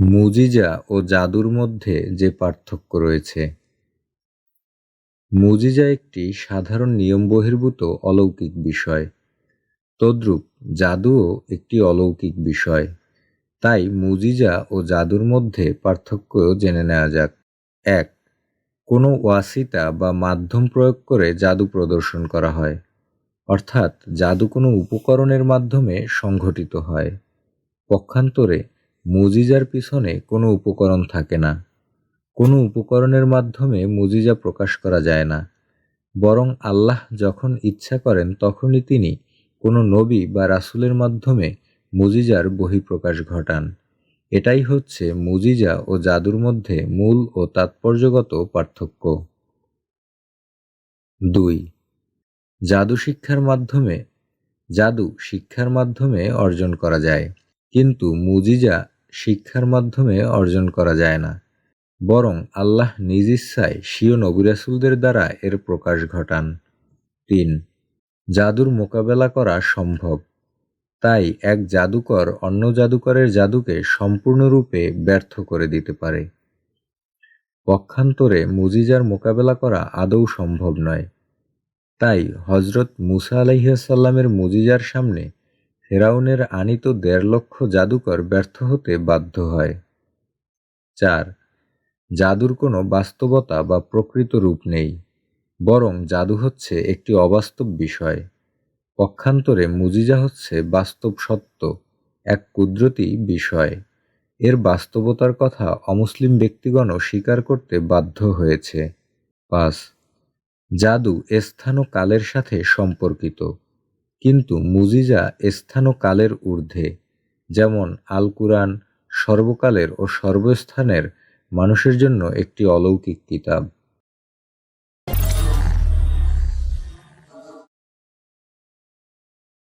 মুজিজা ও জাদুর মধ্যে যে পার্থক্য রয়েছে। মুজিজা একটি সাধারণ নিয়ম বহির্ভূত অলৌকিক বিষয়। তদ্রূপ জাদুও একটি অলৌকিক বিষয়। তাই মুজিজা ও জাদুর মধ্যে পার্থক্য জেনে নেওয়া যাক। এক, কোনো ওয়াসিতা বা মাধ্যম প্রয়োগ করে জাদু প্রদর্শন করা হয়। অর্থাৎ জাদু কোনো উপকরণের মাধ্যমে সংঘটিত হয়। পক্ষান্তরে মুজিজার পিছনে কোনো উপকরণ থাকে না। কোনো উপকরণের মাধ্যমে মুজিজা প্রকাশ করা যায় না। বরং আল্লাহ যখন ইচ্ছা করেন, তখনই তিনি কোনো নবী বা রাসুলের মাধ্যমে মুজিজার বহিঃপ্রকাশ ঘটান। এটাই হচ্ছে মুজিজা ও জাদুর মধ্যে মূল ও তাৎপর্যগত পার্থক্য। দুই, জাদু শিক্ষার মাধ্যমে, জাদু শিক্ষার মাধ্যমে অর্জন করা যায়। কিন্তু মুজিজা শিক্ষার মাধ্যমে অর্জন করা যায় না। বরং আল্লাহ নিজ ইচ্ছায় স্বীয় নবিরাসুলদের দ্বারা এর প্রকাশ ঘটান। তিন, জাদুর মোকাবেলা করা সম্ভব। তাই এক জাদুকর অন্য জাদুকরের জাদুকে সম্পূর্ণরূপে ব্যর্থ করে দিতে পারে। পক্ষান্তরে মুজিজার মোকাবেলা করা আদৌ সম্ভব নয়। তাই হজরত মুসা আলাইসাল্লামের মুজিজার সামনে ফেরাউনের আনিত দেড় লক্ষ জাদুকর ব্যর্থ হতে বাধ্য হয়। চার, জাদুর কোনো বাস্তবতা বা প্রকৃত রূপ নেই, বরং জাদু হচ্ছে একটি অবাস্তব বিষয়। পক্ষান্তরে মুজিজা হচ্ছে বাস্তব সত্য, এক কুদরতি বিষয়। এর বাস্তবতার কথা অমুসলিম ব্যক্তিগণও স্বীকার করতে বাধ্য হয়েছে। পাঁচ, জাদু স্থান ও কালের সাথে সম্পর্কিত। কিন্তু মুজিজা স্থান ও কালের ঊর্ধ্বে, যেমন আল কুরআন সর্বকালের ও সর্বস্থানের মানুষের জন্য একটি অলৌকিক কিতাব।